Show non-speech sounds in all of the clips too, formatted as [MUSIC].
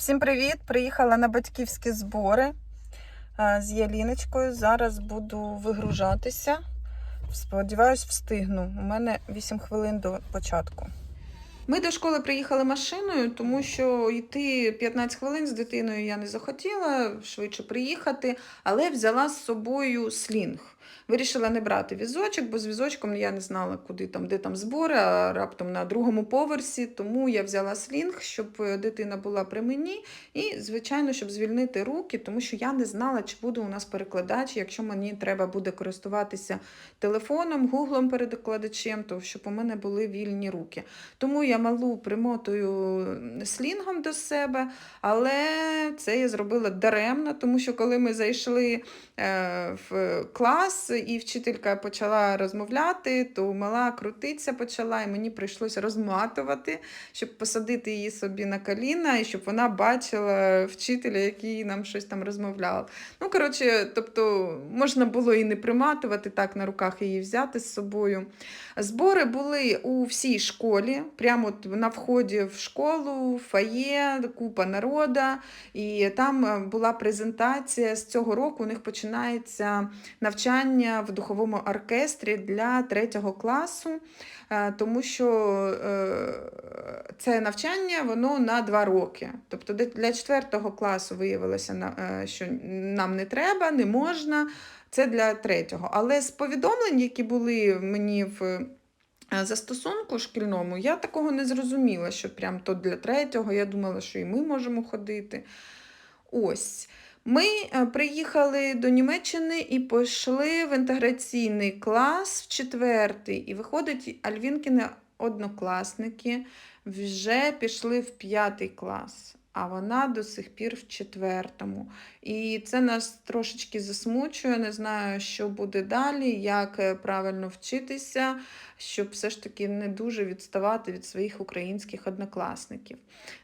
Всім привіт! Приїхала на батьківські збори з Яліночкою. Зараз буду вигружатися. Сподіваюсь, встигну. У мене 8 хвилин до початку. Ми до школи приїхали машиною, тому що йти 15 хвилин з дитиною я не захотіла швидше приїхати, але взяла з собою слінг. Вирішила не брати візочок, бо з візочком я не знала, куди там, де там збори, а раптом на другому поверсі. Тому я взяла слінг, щоб е, дитина була при мені, і, звичайно, щоб звільнити руки, тому що я не знала, чи буде у нас перекладач. Якщо мені треба буде користуватися телефоном, гуглом перекладачем, то щоб у мене були вільні руки. Тому я малу примотую слінгом до себе, але це я зробила даремно, тому що коли ми зайшли е, в клас і вчителька почала розмовляти, то мала крутитися почала, і мені прийшлося розматувати, щоб посадити її собі на коліна, і щоб вона бачила вчителя, який нам щось там розмовляв. Ну, коротше, тобто можна було і не приматувати, так на руках її взяти з собою. Збори були у всій школі, прямо на вході в школу, фає, купа народа. І там була презентація. З цього року у них починається навчання в духовому оркестрі для третього класу, е, тому що е, це навчання воно на два роки. Тобто для четвертого класу виявилося, е, що нам не треба, не можна. Це для третього. Але з повідомлень, які були мені в застосунку шкільному, я такого не зрозуміла, що прям то для третього. Я думала, що і ми можемо ходити. Ось. Ми е, приїхали до Німеччини і пішли в інтеграційний клас в четвертий. І виходить, Альвінкіни однокласники вже пішли в п'ятий клас, а вона до сих пір в четвертому. І це нас трошечки засмучує. Не знаю, що буде далі, як е, правильно вчитися, щоб все ж таки не дуже відставати від своїх українських однокласників.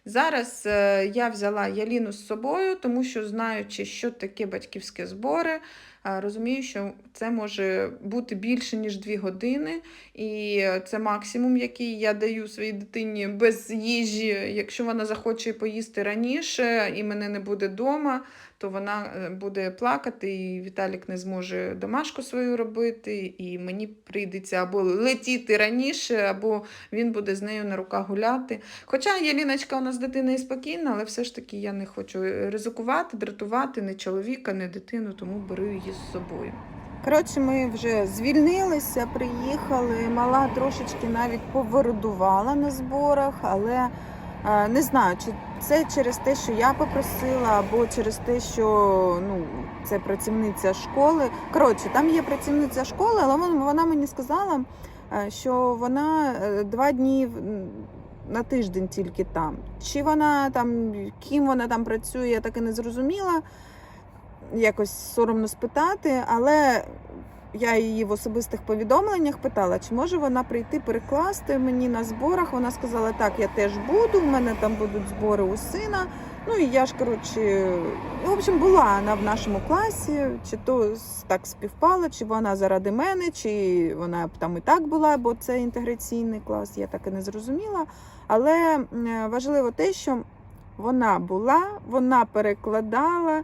Зараз е, я взяла Яліну з собою, тому що знаючи, що таке батьківські збори, розумію, що це може бути більше, ніж 2 години, і це максимум, який я даю своїй дитині без їжі. Якщо вона захоче поїсти раніше і мене не буде вдома, то вона е, буде плакати, і Віталік не зможе домашку свою робити, і мені прийдеться або летіти раніше, або він буде з нею на руках гуляти. Хоча Яліночка у нас дитина і спокійна, але все ж таки я не хочу ризикувати, дратувати ні чоловіка, ні дитину, тому беру її з собою. Коротше, ми вже звільнилися, приїхали. Мала трошечки навіть повирудувала на зборах, але е, не знаю, чи це через те, що я попросила, або через те, що ну, це працівниця школи. Коротше, там є працівниця школи, але вона, вона мені сказала, е, що вона е, два дні на тиждень тільки там. Чи вона там, ким вона там працює, я так і не зрозуміла. Якось соромно спитати, але я її в особистих повідомленнях питала, чи може вона прийти перекласти мені на зборах. Вона сказала, так, я теж буду, в мене там будуть збори у сина. Ну і я ж коротше, в общем, була вона в нашому класі, чи то так співпало, чи вона заради мене, чи вона б там і так була, бо це інтеграційний клас, я так і не зрозуміла. Але важливо те, що вона була, вона перекладала.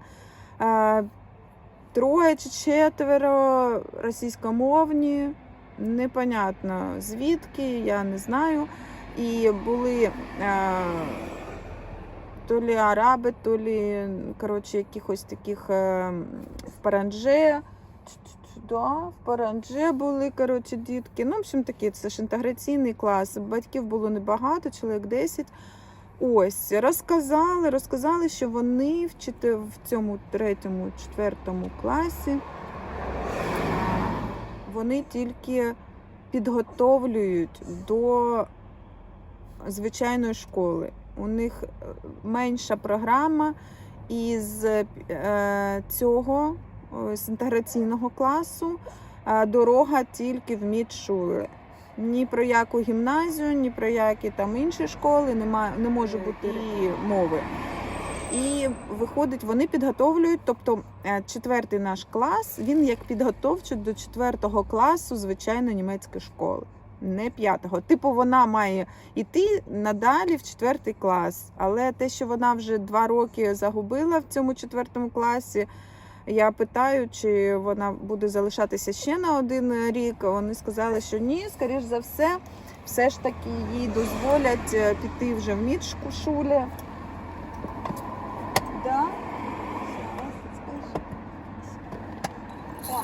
Троє чи четверо російськомовні, непонятно звідки, я не знаю. І були е, то лі араби, то лі, коротше, якихось таких е, в паранже. Да, в паранже були коротше, дітки. Ну, в общем таки, це ж інтеграційний клас. Батьків було небагато, чоловік 10. Ось, розказали, розказали, що вони в, цьому третьому, четвертому класі вони тільки підготовлюють до звичайної школи. У них е, менша програма, і з е, цього, е, з інтеграційного класу, дорога тільки в Мідшули. Ні про яку гімназію, ні про які там інші школи немає, не може бути і мови. І виходить, вони підготовлюють, тобто е, четвертий наш клас, він як підготовчий до четвертого класу звичайно німецької школи. не п'ятого. Типу, вона має йти надалі в четвертий клас. Але те, що вона вже два роки загубила в цьому четвертому класі, я питаю, чи вона буде залишатися ще на один рік. Вони сказали, що ні, скоріш за все, все ж таки їй дозволять е, піти вже в мідшкушулі. Да? О.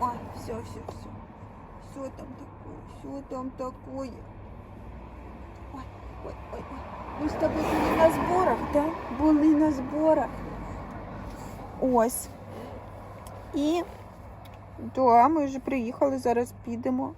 Ой, все, все, все. Что там такое? Что там такое? Ой, ой, ой, ой. Ми з тобою були на зборах, так? Да? Були на зборах. Ось. І да, ми вже приїхали, зараз підемо.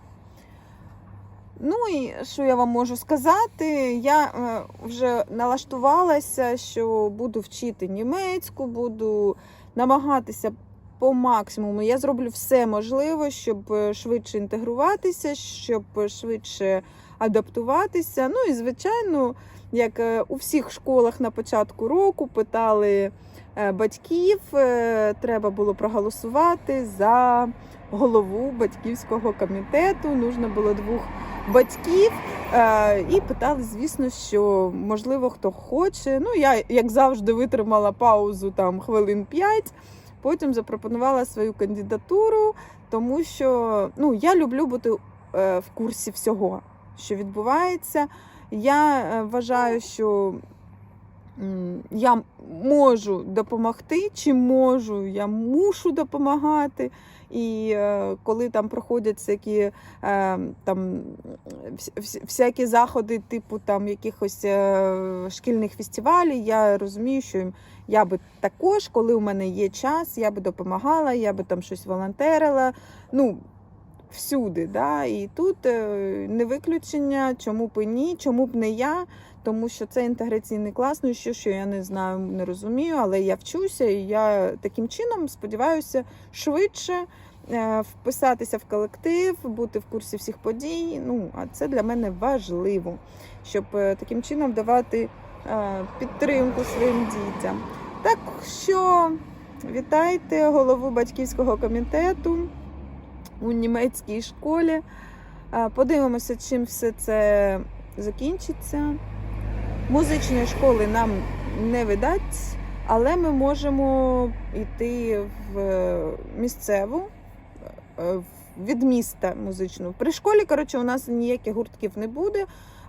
Ну і що я вам можу сказати? Я е, вже налаштувалася, що буду вчити німецьку, буду намагатися по максимуму. Я зроблю все можливе, щоб е, швидше інтегруватися, щоб швидше адаптуватися. Ну і звичайно, як е, у всіх школах на початку року питали е, батьків, е, треба було проголосувати за голову батьківського комітету. Нужно було двох батьків. І питали, звісно, що можливо хто хоче. Ну, я, як завжди, витримала паузу там хвилин 5, потім запропонувала свою кандидатуру, тому що ну, я люблю бути в курсі всього, що відбувається. Я е, вважаю, що я можу допомогти, чи можу, я мушу допомагати. І е, коли там проходять всякі, е, там, вс- вс- всякі заходи, типу там якихось шкільних фестивалів, я розумію, що я би також, коли у мене є час, я би допомагала, я би там щось волонтерила. Ну, всюди. Да? І тут е, не виключення, чому б ні, чому б не я. Тому що це інтеграційний клас, ну що, що я не знаю, не розумію, але я вчуся, і я таким чином сподіваюся швидше е, вписатися в колектив, бути в курсі всіх подій. Ну, а це для мене важливо, щоб е, таким чином давати підтримку своїм дітям. Так що вітайте голову батьківського комітету у німецькій школі. Подивимося, чим все це закінчиться. Музичної школи нам не видать, але ми можемо йти в е, місцеву е, від міста музичну. При школі, коротше, у нас ніяких гуртків не буде,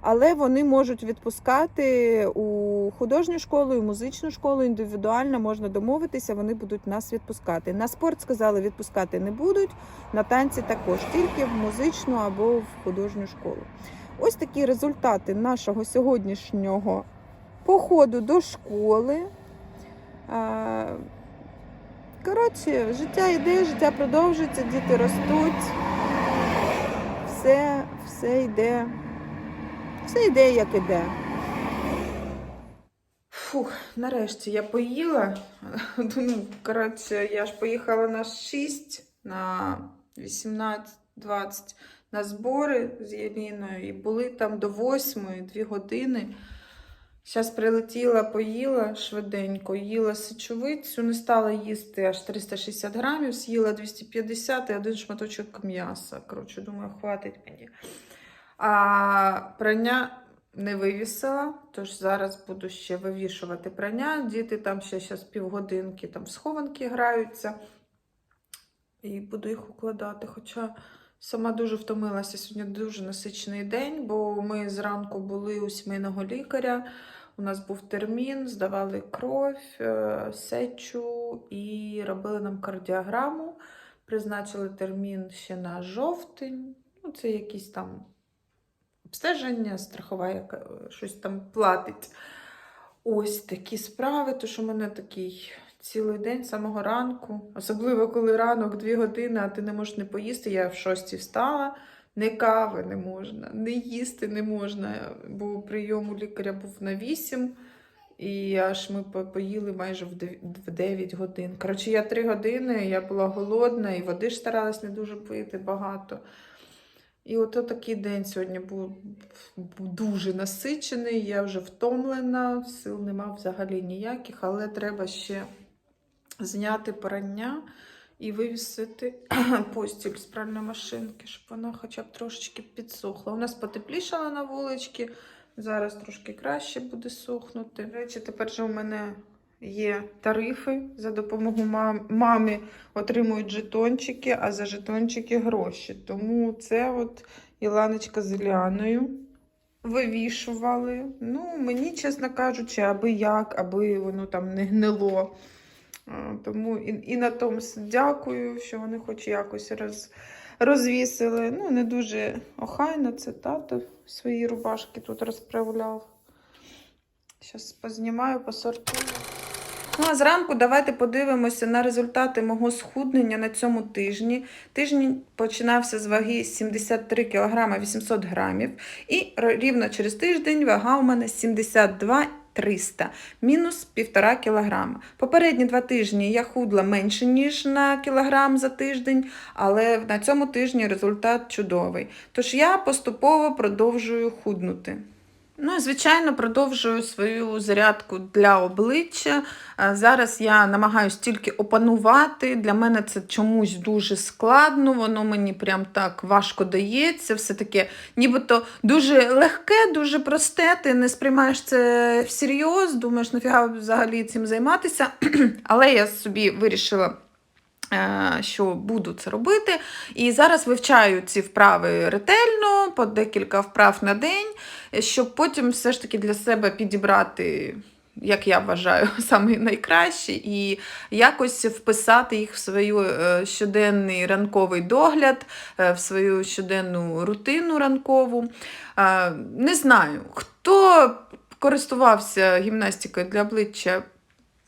але вони можуть відпускати у художню школу, і музичну школу індивідуально можна домовитися, вони будуть нас відпускати. На спорт сказали, відпускати не будуть, на танці також, тільки в музичну або в художню школу. Ось такі результати нашого сьогоднішнього походу до школи. Коротше, життя йде, життя продовжується, діти ростуть. Все, все йде. Все йде, як іде. Фух, нарешті я поїла. Ну, коротше, я ж поїхала на 6, на 18-20 на збори з Єліною і були там до 8, 2 години. Зараз прилетіла, поїла швиденько, їла сечовицю, не стала їсти аж 360 грамів, з'їла 250 і один шматочок м'яса. Коротше, думаю, хватить мені. А прання не вивісила, тож зараз буду ще вивішувати прання. Діти там ще зараз півгодинки там в схованки граються. І буду їх укладати. Хоча сама дуже втомилася. Сьогодні дуже насичений день, бо ми зранку були у сімейного лікаря. У нас був термін, здавали кров, е, сечу і робили нам кардіограму. Призначили термін ще на жовтень. Ну, це якісь там обстеження, страхова яка щось там платить. Ось такі справи, то що в мене такий цілий день з самого ранку, особливо коли ранок 2 години, а ти не можеш не поїсти. Я в 6 встала, не кави не можна, не їсти не можна, бо прийом у лікаря був на 8. І аж ми поїли майже в 9 годин. Коротше, я 3 години, я була голодна, і води ж старалась не дуже пити багато. І ото такий день сьогодні був, дуже насичений, я вже втомлена, сил нема взагалі ніяких, але треба ще зняти порання і вивісити [CLEARS THROAT] постіль з пральної машинки, щоб вона хоча б трошечки підсохла. У нас потеплішало на вуличці, зараз трошки краще буде сохнути. Речі, тепер же у мене є тарифи. За допомогою мам- мами отримують жетончики, а за жетончики гроші. Тому це от Іланочка з Іляною вивішували. Ну, мені, чесно кажучи, аби як, аби воно там не гнило. Тому і, і на тому дякую, що вони хоч якось роз, розвісили. Ну, не дуже охайно, це тато свої рубашки тут розправляв. Зараз познімаю, посортую. Ну, а зранку давайте подивимося на результати мого схуднення на цьому тижні. Тиждень починався з ваги 73 кг 800 грамів. І рівно через тиждень вага у мене 72 300, мінус 1,5 кг. Попередні два тижні я худла менше, ніж на кілограм за тиждень, але на цьому тижні результат чудовий. Тож я поступово продовжую худнути. Ну, звичайно, продовжую свою зарядку для обличчя. Е, Зараз я намагаюся тільки опанувати. Для мене це чомусь дуже складно, воно мені прям так важко дається. Все таке, нібито дуже легке, дуже просте. Ти не сприймаєш це всерйоз, думаєш, нафіга взагалі цим займатися. [CLEARS THROAT] Але я собі вирішила. Е, Що буду це робити, і зараз вивчаю ці вправи ретельно, по декілька вправ на день, щоб потім все ж таки для себе підібрати, як я вважаю, [LAUGHS] саме найкраще, і якось вписати їх в свою е, щоденний ранковий догляд, е, в свою щоденну рутину ранкову. Не знаю, хто користувався гімнастикою для обличчя.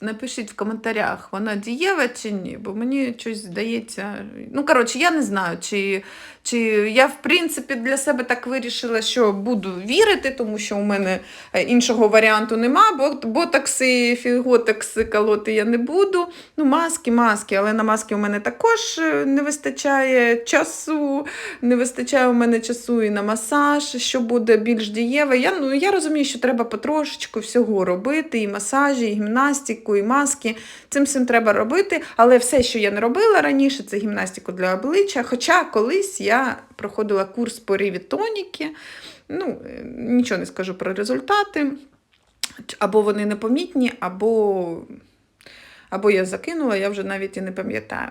Напишіть в коментарях, вона дієва чи ні, бо мені щось здається. Ну, коротше, я не знаю, чи, чи я, в принципі, для себе так вирішила, що буду вірити, тому що у мене е, іншого варіанту нема, бо ботокси, фіготокси колоти я не буду. Ну, маски, маски, але на маски у мене також е, не вистачає часу, не вистачає у мене часу і на масаж, що буде більш дієве. Я, ну, я розумію, що треба потрошечку всього робити, і масажі, і гімнастику, і маски. Цим всім треба робити. Але все, що я не робила раніше, це гімнастику для обличчя. Хоча колись я проходила курс по рівітоніки. Ну, е, нічого не скажу про результати. Або вони непомітні, або, або я закинула, я вже навіть і не пам'ятаю.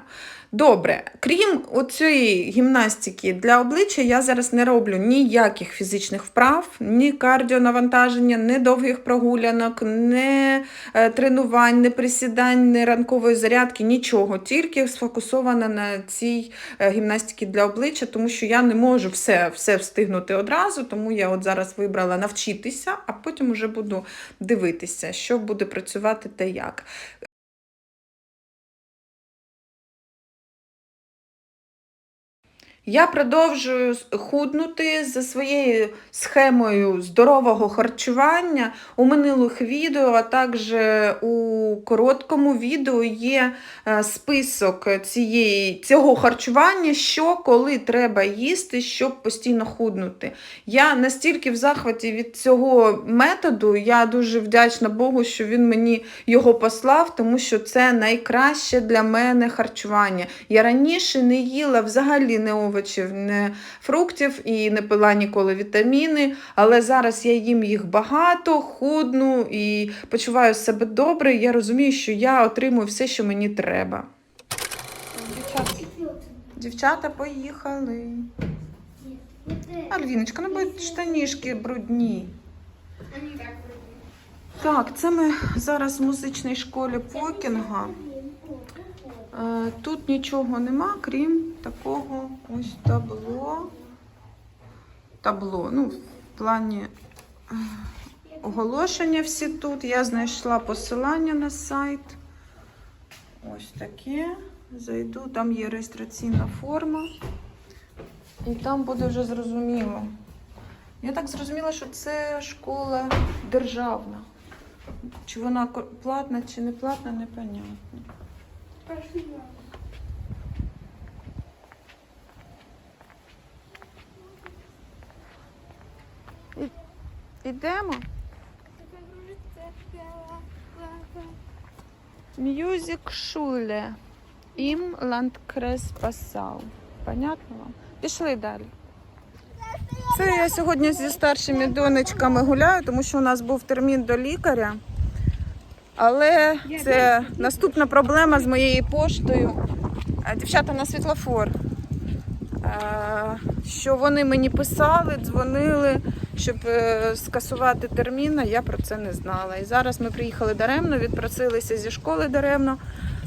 Добре, крім оцієї гімнастики для обличчя, я зараз не роблю ніяких фізичних вправ, ні кардіонавантаження, ні довгих прогулянок, ні е, тренувань, ні присідань, ні ранкової зарядки, нічого. Тільки сфокусована на цій е, гімнастиці для обличчя, тому що я не можу все, все встигнути одразу, тому я от зараз вибрала навчитися, а потім вже буду дивитися, що буде працювати та як. Я продовжую худнути за своєю схемою здорового харчування. У минулих відео, а також у короткому відео є е, список цієї, цього харчування, що коли треба їсти, щоб постійно худнути. Я настільки в захваті від цього методу, я дуже вдячна Богу, що він мені його послав, тому що це найкраще для мене харчування. Я раніше не їла взагалі не овочів, не фруктів і не пила ніколи вітаміни, але зараз я їм їх багато, худну і почуваю себе добре. Я розумію, що я отримую все, що мені треба. Дівчата, дівчата поїхали. Альвіночка, ну будуть штанішки брудні. Так, це ми зараз в музичній школі Покінга. Е, Тут нічого нема, крім такого ось табло. Табло. Ну, в плані е, оголошення всі тут. Я знайшла посилання на сайт. Ось таке. Зайду, там є реєстраційна форма. І там буде вже зрозуміло. Я так зрозуміла, що це школа державна. Чи вона платна, чи не платна, непонятно. Ідемо. Мюзик Шуле. Ім Ландкрес Пасау. Понятно вам? Пішли далі. Це я сьогодні зі старшими донечками гуляю, тому що у нас був термін до лікаря. Але це наступна проблема з моєю поштою. Е, Дівчата на світлофор. Е, Що вони мені писали, дзвонили, щоб е, скасувати термін, я про це не знала. І зараз ми приїхали даремно, відпросилися зі школи даремно.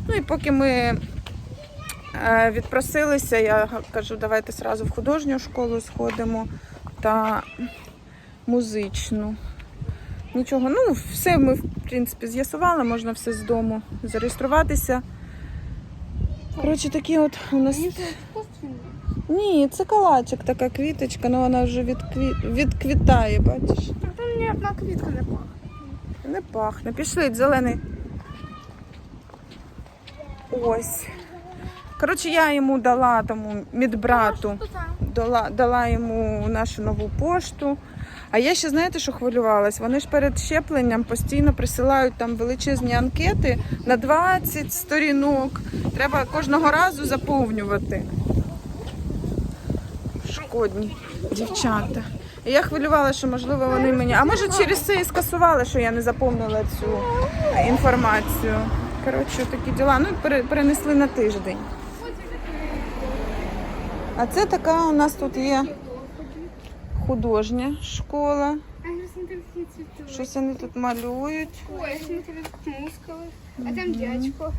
Ну і поки ми відпросилися, я кажу, давайте зразу в художню школу сходимо та музичну. Нічого, ну все ми в принципі з'ясували, можна все з дому зареєструватися. Коротше, такі от у нас. Ні, це калачик, така квіточка, але вона вже відкві... відквітає, бачиш? Там ні одна квітка не пахне. Не пахне. Пішли, зелений. Ось. Коротше, я йому дала тому медбрату, дала, дала йому нашу нову пошту. А я ще знаєте, що хвилювалась? Вони ж перед щепленням постійно присилають там величезні анкети на 20 сторінок. Треба кожного разу заповнювати. Шкодні дівчата. І я хвилювала, що можливо вони мені. А може через це і скасували, що я не заповнила цю інформацію. Коротше, такі діла. Ну, пере- перенесли на тиждень. А це така у нас тут є художня школа. А я смотрю, какие цветы. Щось вони тут малюють. Ой, я смотрю, тут мускулы. А там дядько.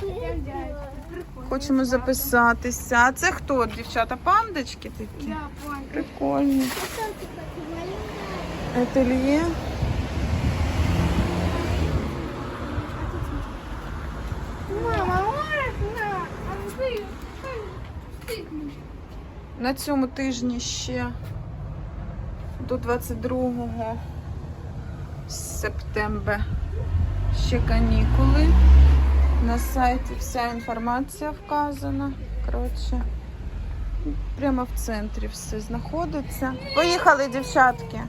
Там дядько. Прикольно. Хочемо записатися. А це хто, дівчата? Пандочки такі? Да, понял. Прикольні. Ательє. Мама, можно? А вы стыкни. На цьому тижні ще до 22 септембра ще канікули. На сайті вся інформація вказана. Коротше, прямо в центрі все знаходиться. Поїхали, дівчатки.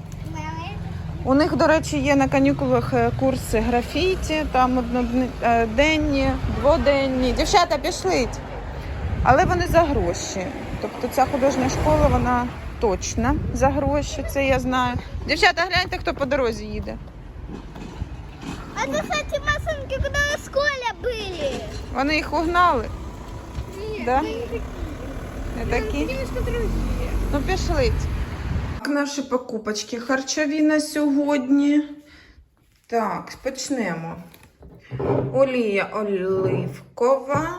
У них, до речі, є на канікулах е, курси графіті, там одноденні, дводенні. Дівчата, пішліть. Але вони за гроші. Тобто ця художня школа, вона точна за гроші, це я знаю. Дівчата, гляньте, хто по дорозі їде. А это, кстати, машинки, которые в школе были. Вони їх угнали. Нет, Да? они такие. Не такі. Немножко другие. Ну, пішліть. Так, наші покупочки харчові на сьогодні. Так, почнемо. Олія оливкова.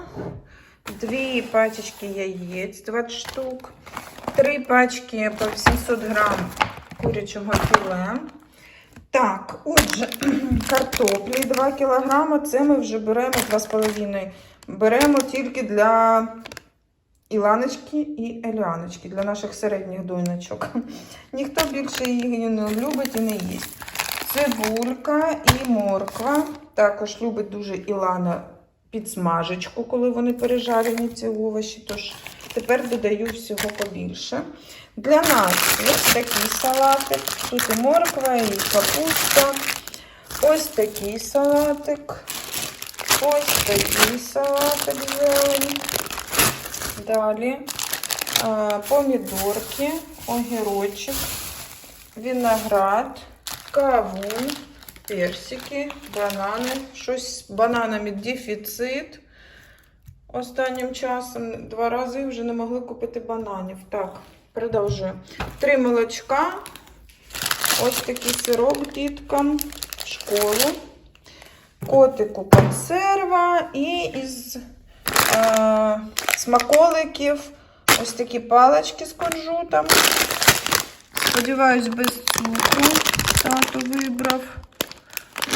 Дві пачечки яєць, 20 штук. Три пачки по 800 грам курячого філе. Так, отже, [CLEARS THROAT] картоплі 2 кілограма. Це ми вже беремо 2,5. Беремо тільки для Іланочки і Еліаночки для наших середніх донечок. [LAUGHS] Ніхто більше її не любить і не їсть. Цибулька і морква. Також любить дуже Ілана підсмажечку, коли вони пережарені, ці овочі. Тож тепер додаю всього побільше. Для нас ось такий салатик. Тут і морква, і капуста. Ось такий салатик. Ось такий салатик зелень. Далі помідорки, огірочок, виноград, кавун, персики, банани. Щось з бананами дефіцит. Останнім часом два рази вже не могли купити бананів. Так, продовжую. Три молочка. Ось такий сироп діткам в школу. Котику консерва і із е, смаколиків. Ось такі палички з кунжутом. Сподіваюсь, без цукру. Тато вибрав.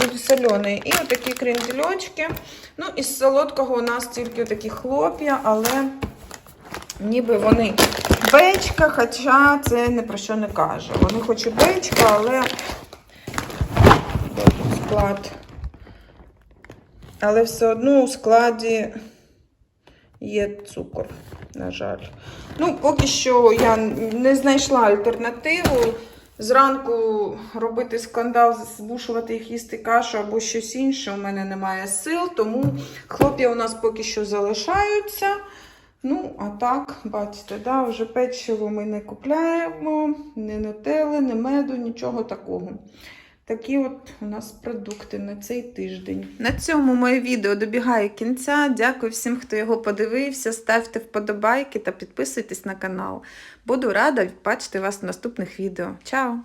Буде соляний. І отакі крендельочки. Ну, із солодкого у нас тільки такі хлоп'я, але ніби вони бечка, хоча це ні про що не каже. Вони хоч і бечка, але склад. Але все одно у складі є цукор, на жаль. Ну, поки що я не знайшла альтернативу. Зранку робити скандал, змушувати їх їсти кашу або щось інше. У мене немає сил, тому хлоп'я у нас поки що залишаються. Ну, а так, бачите, да, вже печиво ми не купляємо, ні нутели, ні меду, нічого такого. Такі от у нас продукти на цей тиждень. На цьому моє відео добігає кінця. Дякую всім, хто його подивився. Ставте вподобайки та підписуйтесь на канал. Буду рада бачити вас в наступних відео. Чао!